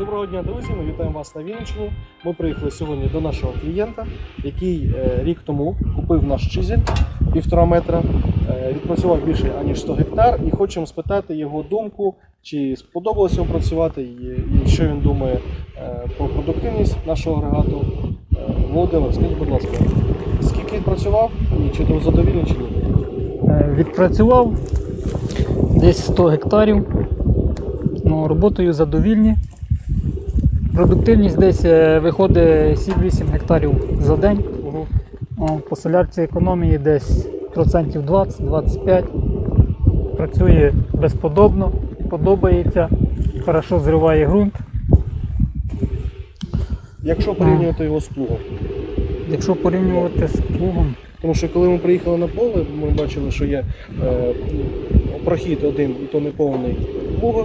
Доброго дня, друзі! Ми вітаємо вас на Вінниччині. Ми приїхали сьогодні до нашого клієнта, який е, рік тому купив наш чизель півтора метра, е, відпрацював більше аніж 100 гектар, і хочемо спитати його думку, чи сподобалося йому працювати, і, що він думає е, про продуктивність нашого агрегату. Володимир, скажіть, будь ласка, скільки він працював і чи ти задовільний чи ні? Відпрацював десь 100 гектарів. Ну, роботою задовільні. Продуктивність десь е, виходить 7-8 гектарів за день. Угу. По солярці економії десь процентів 20-25. Працює безподобно, подобається, хорошо зриває ґрунт. Якщо порівнювати його з плугом. Якщо порівнювати з плугом, Тому що коли ми приїхали на поле, ми бачили, що є е, прохід один і то не повний плуга,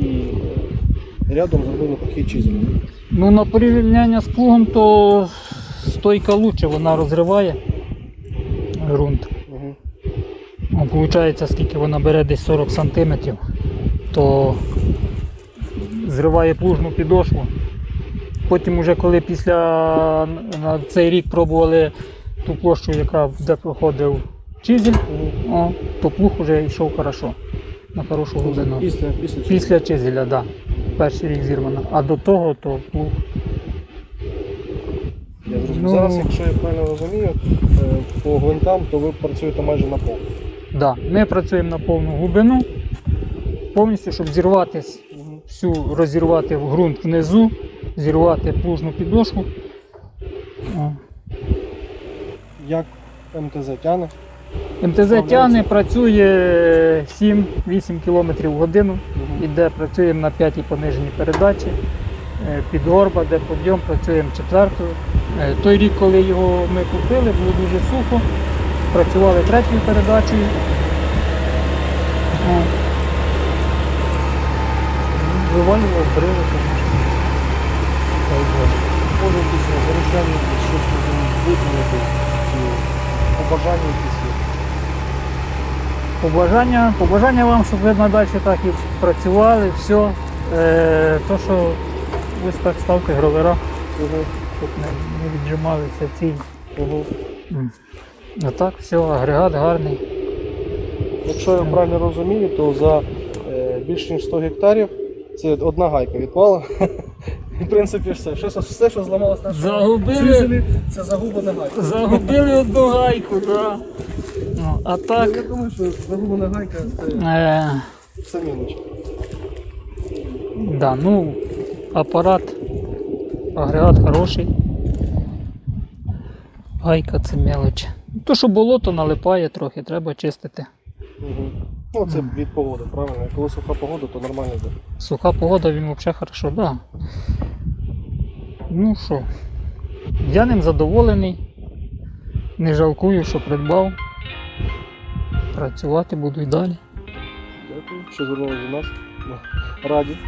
і рядом зробили прохід чизелем. ну на порівняння з плугом, то стойка лучше, вона розриває ґрунт. Угу. Ну, Получається, скільки вона бере десь 40 см, то зриває плужну підошву. Потім, уже коли після на цей рік пробували ту площу, яка де проходив чизель, о, то плуг вже йшов хорошо, на хорошу глибину. Після, після, Після чизеля, так. Да. Перший рік зірвана. А до того, то плуг. Я зрозумів. Ну- Зараз, якщо я правильно розумію, е, по гвинтам, то ви працюєте майже на пол. Да. Ми працюємо на повну глибину, повністю, щоб зірватись всю розірвати в ґрунт внизу, зірвати плужну підошву. О. Як МТЗ тяне? МТЗ тягне, працює 7-8 км в годину. Іде, працюємо на п'ятій пониженій передачі. Е, Під горба, де подйом, працюємо четвертою. Е, Той рік, коли його ми купили, було дуже сухо. Працювали третьою передачею. Вивалював брили. Може якісь зарішення, щось чи побажання якісь? Побажання, побажання вам, щоб ви надалі так і працювали, все. Е, то, що ось так ставте гровера, щоб не, не віджималися ці. Угу. А так, все, агрегат гарний. Якщо я правильно розумію, то за е, більш ніж 100 гектарів це одна гайка відпала. І, в принципі, все. Все, що- все, що зламалося на Загубили. це загублена гайка. Загубили одну гайку, да. Ну, а Я думаю, що загублена гайка це Е, все мілочі. да, ну, апарат, агрегат хороший. Гайка це мелоч. То, що болото налипає трохи, треба чистити. Угу. Ну, це від погоди, правильно? Коли суха погода, то нормально йде. Суха погода, він взагалі хорошо, да. Ну що, я ним задоволений. Не жалкую, що придбав. Працювати буду і далі. Дякую, що звернули до нас. Раді.